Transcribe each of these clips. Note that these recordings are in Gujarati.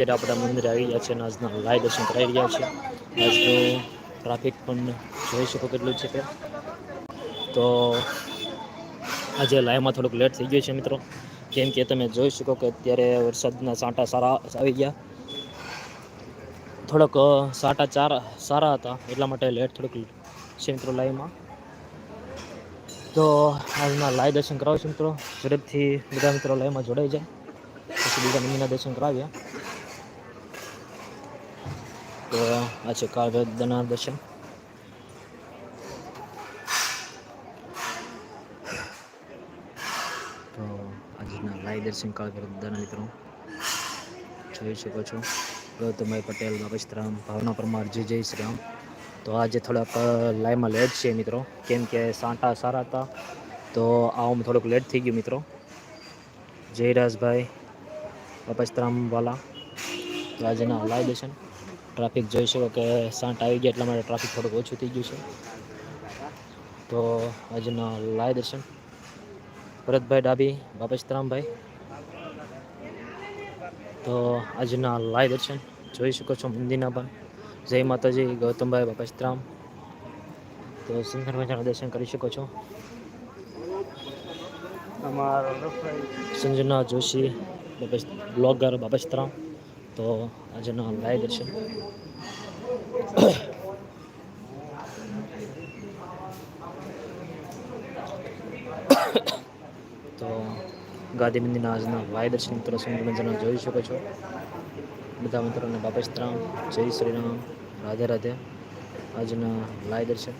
અત્યારે આપણા મંદિરે આવી ગયા છે અને આજના લાઈવ દર્શન કરાવી રહ્યા છે. આજનું ટ્રાફિક પણ જોઈ શકો કેટલું છે કે. તો આજે લાઈવમાં થોડુંક લેટ થઈ ગયું છે મિત્રો. કેમ કે તમે જોઈ શકો કે અત્યારે વરસાદના સાંટા સારા આવી ગયા. થોડોક સાટા ચાર, સારા હતા, એટલા માટે લેટ થોડુંક છે મિત્રો લાઈવમાં તો આજના લાઈવ દર્શન કરાવશું મિત્રો. ઝડપથી બધા મિત્રો લાઈવમાં જોડાઈ જાય. પછી બીજા મંદિરના દર્શન કરાવ્યા તો આ છે કાળભદ્રના દર્શન તો આજના લાઈવ દર્શન કાળભદ્રના મિત્રો જોઈ શકો છો ગૌતમભાઈ પટેલ બાબસ્તરામ ભાવના પરમાર જય જય શ્રી રામ તો આજે થોડાક લાઈવમાં લેટ છે મિત્રો કેમ કે સાંટા સારા હતા તો આવામાં થોડુંક લેટ થઈ ગયું મિત્રો જયરાજભાઈ બાબસ્તરામ વાલા તો આજના લાઈવ દર્શન ટ્રાફિક જોઈ શકો કે સાંટ આવી ગયા એટલા માટે ટ્રાફિક થોડુંક ઓછું થઈ ગયું છે. તો આજના લાય દર્શન. ભરતભાઈ ડાબી બાપસ્તરામભાઈ તો આજના લાય દર્શન જોઈ શકો છો મંદિરના પણ. જય માતાજી ગૌતમભાઈ બાપસ્તરામ તો સુંદર મજાના દર્શન કરી શકો છો. સંજના જોશી બ્લોગર બાપસ્તરામ તો આજના લાઈવ દર્શન તો ગાંધી મંદિરના આજના લાઈવ દર્શન મિત્રો. સુંદર જોઈ શકો છો. બધા મિત્રોને બાપસ્તરામ જય શ્રી રાધે રાધે. આજના લાઈવ દર્શન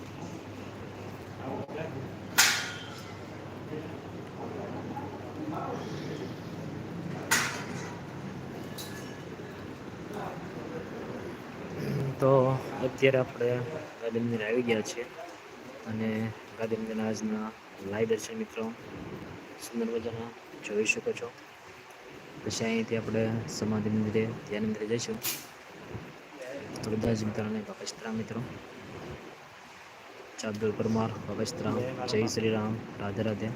તો અત્યારે આપણે ગાંધી મંદિર આવી ગયા છીએ. અને ગાંધી મંદિરના આજના લાઈવ દર્શન મિત્રો સુંદર મજાના જોઈ શકો છો. પછી અહીંથી આપણે સમાધિ મંદિરે ધ્યાન મંદિરે જઈશું. તો બધા જ મિત્રોને બાપસ્ત્રા મિત્રો. ચાબ્દુલ પરમાર બાપસ્ત્રા જય શ્રી રામ, રાધે રાધે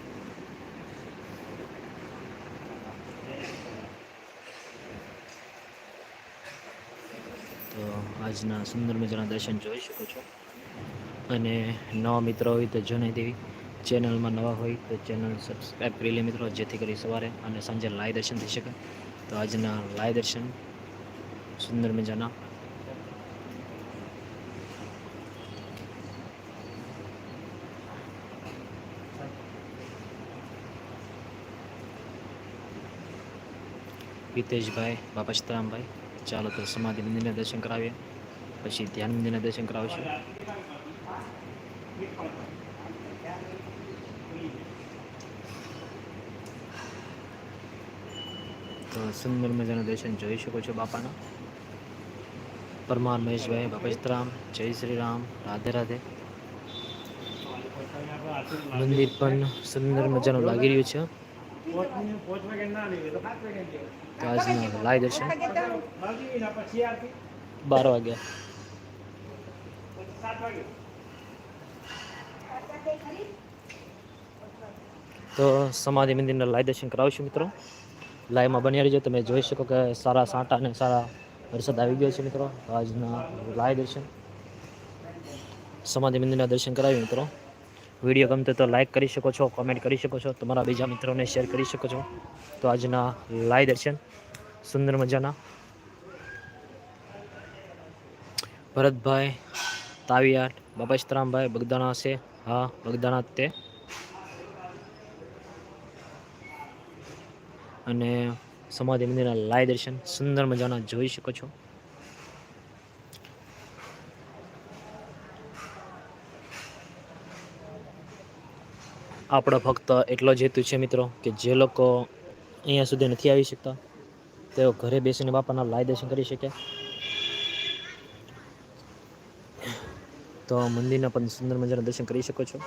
તો આજના સુંદર મજાના દર્શન જોઈ શકો છો. અને નવા મિત્રો હોય તો જણાવી દેવી ચેનલમાં નવા હોય તો ચેનલ સબસ્ક્રાઈબ કરી લે મિત્રો, જેથી કરી સવારે અને સાંજે લાઈવ દર્શન થઈ શકે. તો આજના લાઈવ દર્શન સુંદર મજાના. હિતેશભાઈ બાપસ્તરામભાઈ ચાલો તો સમાધિ મંદિરના દર્શન કરાવીએ. પછી ધ્યાન મંદિરના દર્શન કરાવશું. તો સુંદર મજાના દર્શન જોઈ શકો છો બાપાના. પરમાર મહેશભાઈ બાપસ્તરામ જય શ્રી રામ રાધે રાધે. મંદિર પણ સુંદર મજાનું લાગી રહ્યું છે. તો આજના લાઈવ દર્શન બાર વાગ્યા તો સમાધિ મંદિરના લાઈવ દર્શન કરાવશું મિત્રો લાઈવમાં બન્યા રહીજો તમે જોઈ શકો કે સારા સાંટા અને સારા વરસાદ આવી ગયો છે મિત્રો. તો આજના લાઈવ દર્શન. સમાધિ મંદિરના દર્શન કરાવ્યું મિત્રો. વીડિયો ગમતો તો લાઇક કરી શકો છો કોમેન્ટ કરી શકો છો, તમારા બીજા મિત્રોને શેર કરી શકો છો. તો આજના લાય દર્શન, સુંદર મજાના. ભરતભાઈ તાવિયાટ બાબાશ્રામભાઈ બગદાણા છે. હા, બગદાણા તે. અને સમાધિ મંદિરના લાય દર્શન, સુંદર મજાના જોઈ શકો છો. આપણો ફક્ત એટલો જ હેતુ છે મિત્રો, કે જે લોકો અહીંયા સુધી નથી આવી શકતા, તેઓ ઘરે બેસીને બાપાના લાય દર્શન કરી શકે. તો મંદિરના પણ સુંદર મજાના દર્શન કરી શકો છો.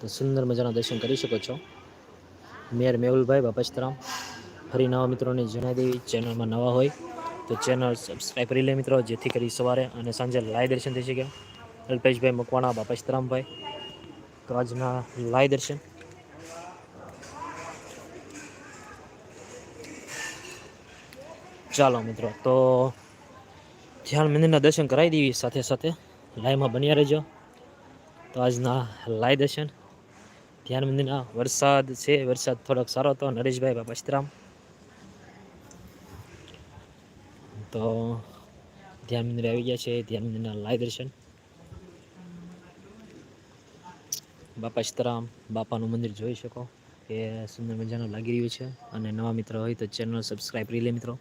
તો સુંદર મજાના દર્શન કરી શકો છો. મેયર મેહુલભાઈ બાપસ્તરામ ફરી નવા મિત્રોને જણાવી દેવી. ચેનલમાં નવા હોય તો ચેનલ સબસ્ક્રાઈબ કરી લે મિત્રો, જેથી કરી સવારે અને સાંજે લાય દર્શન થઈ શકે. અલ્પેશભાઈ મકવાણા, બાપા સીતરામભાઈ તો આજના લાઈવ દર્શન. ચાલો મિત્રો, તો ધ્યાન મંદિરના દર્શન કરાવી દેવી સાથે સાથે લાઈવમાં બન્યા રહેજો. તો આજના લાય દર્શન. ધ્યાન મંદિરના વરસાદ છે, વરસાદ થોડોક સારો હતો. નરેશભાઈ, બાપા તો ધ્યાન મંદિર આવી ગયા છે, ધ્યાન મંદિરના લાય દર્શન. બાપા સીતારામ, બાપાનું મંદિર જોઈ શકો એ સુંદર મજાનું લાગી રહ્યું છે. અને નવા મિત્રો હોય તો ચેનલ સબસ્ક્રાઈબ કરી લે મિત્રો,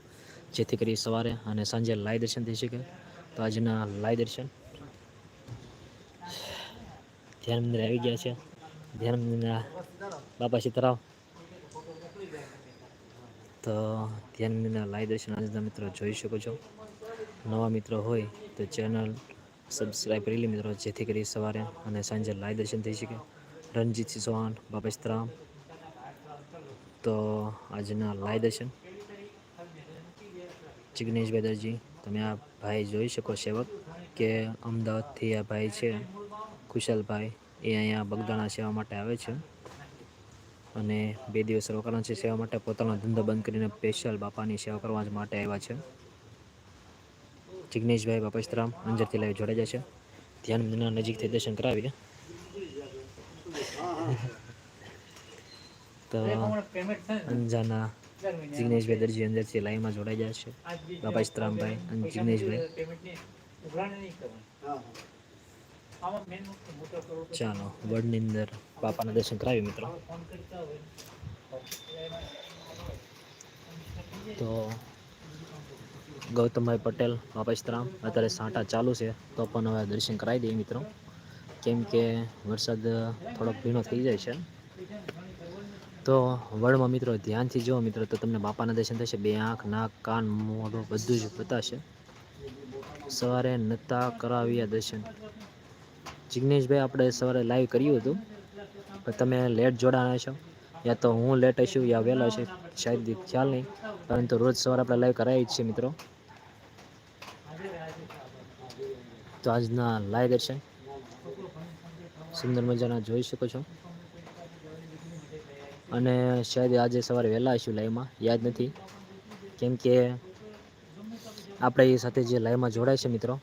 જેથી કરી સવારે અને સાંજે લાય દર્શન થઈ શકે. તો આજના લાય દર્શન. ધ્યાન મંદિર આવી ગયા છે. ધ્યાન મંદિરના બાપા સીતારામ તો ધ્યાન મંદિરના લાઈ દર્શન આજના મિત્રો જોઈ શકો છો. નવા મિત્રો હોય તો ચેનલ સબસ્ક્રાઈબ કરી લે મિત્રો, જેથી કરી સવારે અને સાંજે લાઈવ દર્શન થઈ શકે. રણજીતસિંહ ચૌહાણ બાપા સીતારામ તો આજના લાઈવ દર્શન. જિગ્નેશભાઈ દરજી તમે આ ભાઈ જોઈ શકો સેવક કે અમદાવાદથી આ ભાઈ છે. કુશલભાઈ, એ અહીંયા બગદાણા સેવા માટે આવે છે. અને બે દિવસ રોકાણ છે. સેવા માટે પોતાનો ધંધો બંધ કરીને સ્પેશિયલ બાપાની સેવા કરવા માટે આવ્યા છે. જિગ્નેશભાઈ બાપસ્તરામ અંજરથી લાઈવ જોડાઈ જશે. ધ્યાન મંદિરના નજીકથી દર્શન કરાવીએ. તો અંજાના જિગ્નેશભાઈ દરજી અંદરથી લાઈવમાં જોડાઈ જાય છે બાપસ્તરામભાઈ અને જિગ્નેશભાઈ. ચાલો, વડની અંદર બાપાના દર્શન કરાવી મિત્રો. તો ગૌતમભાઈ પટેલ, બાપા અત્યારે સાંટા ચાલુ છે, તો પણ હવે દર્શન કરાવી દઈએ મિત્રો. કેમ કે વરસાદ થોડોક ભીનો થઈ જાય છે. તો વડમાં મિત્રો ધ્યાનથી જુઓ મિત્રો, તો તમને બાપાના દર્શન થશે. બે આંખ, નાક, કાન, મોઢું બધું જ બતાશે સવારે નતા કરાવ્યા દર્શન. જિગ્નેશભાઈ આપણે સવારે લાઈવ કર્યું હતું. પણ તમે લેટ જોડાણા છો. યા તો હું લેટ હશું, યા વહેલા છે શાયદ ખ્યાલ નહીં. પરંતુ રોજ સવારે આપણે લાઈવ કરાવી જ છે મિત્રો. તો આજના લાઈવ દર્શન સુંદર મજાના જોઈ શકો છો. અને શાયદ આજે સવારે વહેલા હશું લાઈવમાં યાદ નથી. કેમ કે આપણે એ સાથે જે લાઈવમાં જોડાય છે મિત્રો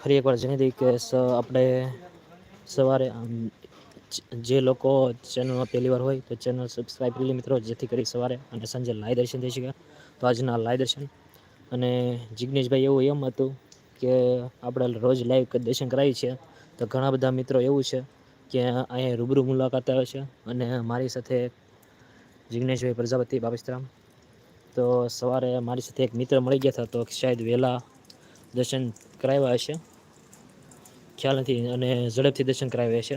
ફરી એકવાર જણાવી દઈએ કે આપણે સવારે જે લોકો ચેનલમાં પહેલી વાર હોય તો ચેનલ સબસ્ક્રાઈબ કરી મિત્રો, જેથી કરી સવારે અને સાંજે લાઈ દર્શન થઈ શકે. તો આજના લાઈ દર્શન. અને જિજ્ઞેશભાઈ એવું એમ હતું કે આપણે રોજ લાઈવ દર્શન કરાવીએ છીએ. તો ઘણા બધા મિત્રો એવું છે કે અહીંયા રૂબરૂ મુલાકાત આવે છે. અને મારી સાથે જિગ્નેશભાઈ પ્રજાપતિ બાબિસ્તરામ તો સવારે મારી સાથે એક મિત્ર મળી ગયા હતા તો શાયદ વહેલા દર્શન કરાવ્યા હશે. ખ્યાલ નથી અને ઝડપથી દર્શન કરાવ્યા છે.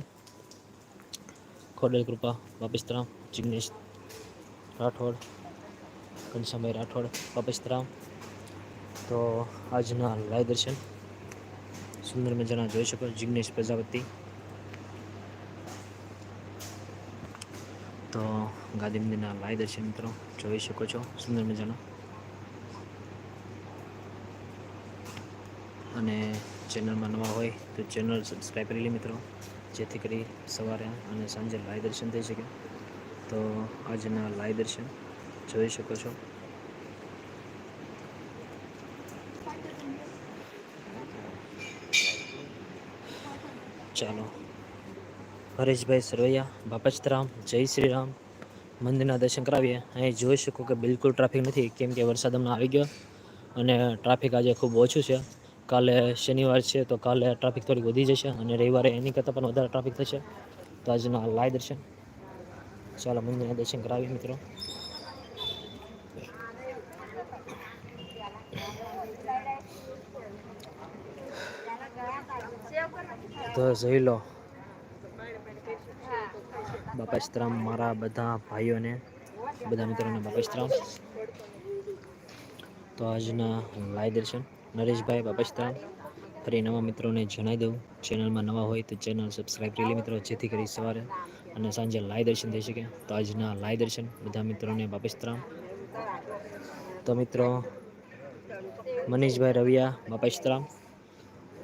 ખોડલ કૃપા, બાપિસ્તરામ, જિગ્નેશ રાઠોડ, ઘનશ્યામભાઈ રાઠોડ, બાપિસ્તરામ. તો આજના લાય દર્શન સુંદર મજાના જોઈ શકો જિગ્નેશ પ્રજાપતિ. તો ગાંધી મંદિરના લાય દર્શન મિત્રો જોઈ શકો છો સુંદર મજાના. અને ચેનલમાં નવા હોય તો ચેનલ સબસ્ક્રાઈબ કરી લે મિત્રો. જેથી કરી સવારે અને સાંજે લાઈ દર્શન થઈ શકે. તો આજના લાઈવ દર્શન જોઈ શકો છો. ચાલો. હરેશભાઈ સરવૈયા બાપચરામ જય શ્રી રામ મંદિરના દર્શન કરાવીએ. અહીં જોઈ શકો કે બિલકુલ ટ્રાફિક નથી, કેમ કે વરસાદ હમણાં આવી ગયો. અને ટ્રાફિક આજે ખૂબ ઓછું છે. કાલે શનિવાર છે તો કાલે ટ્રાફિક થોડીક વધી જશે અને રવિવારે એની કરતાં પણ વધારે ટ્રાફિક થશે. તો આજના લાય દર્શન. ચાલો મંદિરના દર્શન કરાવીએ મિત્રો. તો જોઈ લો. બાપાશ્રામ મારા બધા ભાઈઓને, બધા મિત્રોને બાપાશ્રામ તો આજના લાય દર્શન. નરેશભાઈ બાપસ્તા. ફરી નવા મિત્રોને જણાવી દઉં, ચેનલમાં નવા હોય તો ચેનલ સબસ્ક્રાઈબ કરી મિત્રો, જેથી કરી સવારે અને સાંજે લાય દર્શન થઈ શકે. તો આજના લાઈ દર્શન, બધા મિત્રોને બાપસ્તરામ તો મિત્રો, મનીષભાઈ રવિયા બાપસ્તરામ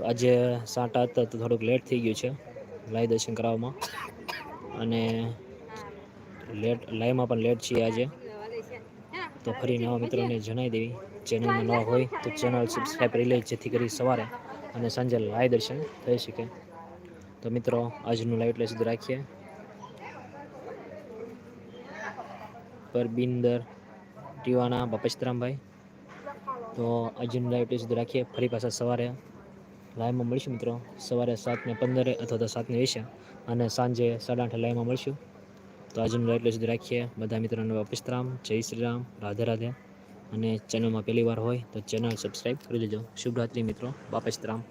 આજે સાંટા હતા તો થોડુંક લેટ થઈ ગયું છે લાય દર્શન કરાવવામાં. અને લેટ લાઈવમાં પણ લેટ છીએ આજે. તો ફરી નવા મિત્રોને જણાવી દેવી. ચેનલમાં ન હોય તો ચેનલ સબસ્ક્રાઈબ કરી લે, જેથી કરી સવારે અને સાંજે લાઈવ દર્શન થઈ શકે. તો મિત્રો, આજનું લાઈવ એટલે સુધી રાખીએ. પરબિંદર, ટીવાના બાપચરામભાઈ તો આજનું લાઈવ એટલે સુધી રાખીએ. ફરી પાછા સવારે લાઈવમાં મળીશું મિત્રો. સવારે સાતને પંદરે અથવા તો સાતને વીસે અને સાંજે સાડા આઠે લાઈવમાં મળીશું. તો આજનું લાઈવ એટલે સુધી રાખીએ. બધા મિત્રોને બાપેશરામ જય શ્રી રામ. રાધે રાધે. અને ચેનલમાં પહેલી વાર હોય તો ચેનલ સબસ્ક્રાઈબ કરી દેજો. શુભરાત્રિ મિત્રો. બાપેશરામ